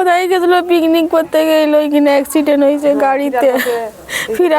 কোথায় গেছিল? পিকনিক করতে গেল ওইখানে অ্যাক্সিডেন্ট হয়েছে গাড়িতে। ফিরা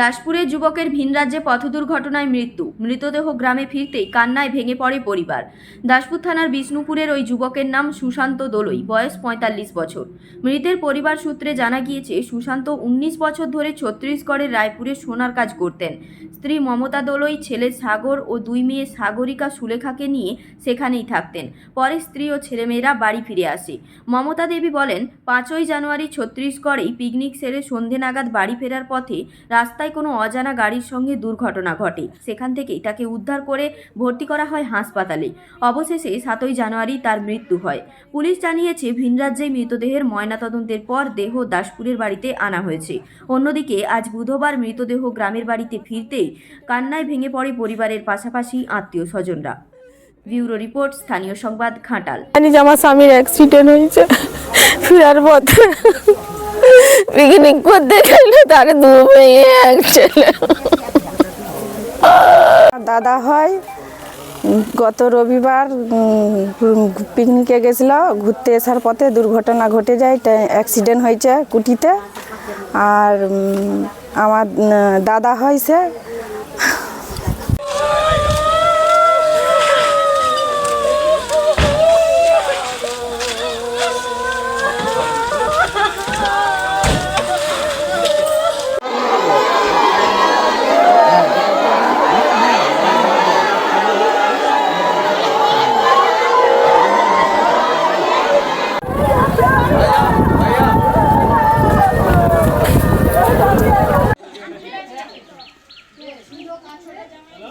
দাসপুরে যুবকের ভিন রাজ্যে পথ দুর্ঘটনায় মৃত্যু। মৃতদেহ গ্রামে ফিরতেই কান্নায় ভেঙে পড়ে পরিবার। দাসপুর থানার বিষ্ণুপুরের ওই যুবকের নাম সুশান্ত দোলই, বয়স পঁয়তাল্লিশ বছর। মৃতের পরিবার সূত্রে জানা গিয়েছে, সুশান্ত উনিশ বছর ধরে ছত্তিশগড়ের রায়পুরে সোনার কাজ করতেন। স্ত্রী মমতা দোলই, ছেলে সাগর ও দুই মেয়ে সাগরিকা সুলেখাকে নিয়ে সেখানেই থাকতেন। পরে স্ত্রী ও ছেলেমেয়েরা বাড়ি ফিরে আসে। মমতা দেবী বলেন, পাঁচই জানুয়ারি ছত্তিশগড়েই পিকনিক সেরে সন্ধে নাগাদ বাড়ি ফেরার পথে রাস্তায় কোনো অজানা গাড়ির সঙ্গে দুর্ঘটনা ঘটে। সেখান থেকেই তাকে উদ্ধার করে ভর্তি করা হয় হাসপাতালে। অবশেষে সাতই জানুয়ারি তার মৃত্যু হয়। পুলিশ জানিয়েছে ভিনরাজ্যে মৃতদেহের ময়নাতদন্তের পর দেহ দাসপুরের বাড়িতে আনা হয়েছে। অন্যদিকে, আজ বুধবার মৃতদেহ গ্রামের বাড়িতে ফিরতেই কান্নায় ভেঙে পড়ে পরিবারের পাশাপাশি আত্মীয় স্বজনরা ব্যুরো রিপোর্ট, স্থানীয় সংবাদ, ঘাটাল। জানি আমার স্বামীর অ্যাক্সিডেন্ট হয়েছে। পিকনিক করতে গেল তার দু দাদা হয়, গত রবিবার পিকনিকে গেছিল, ঘুরতে আসার পথে দুর্ঘটনা ঘটে যায় অ্যাক্সিডেন্ট হয়েছে কুটিতে। আর আমার দাদা হয়েছে। হ্যালো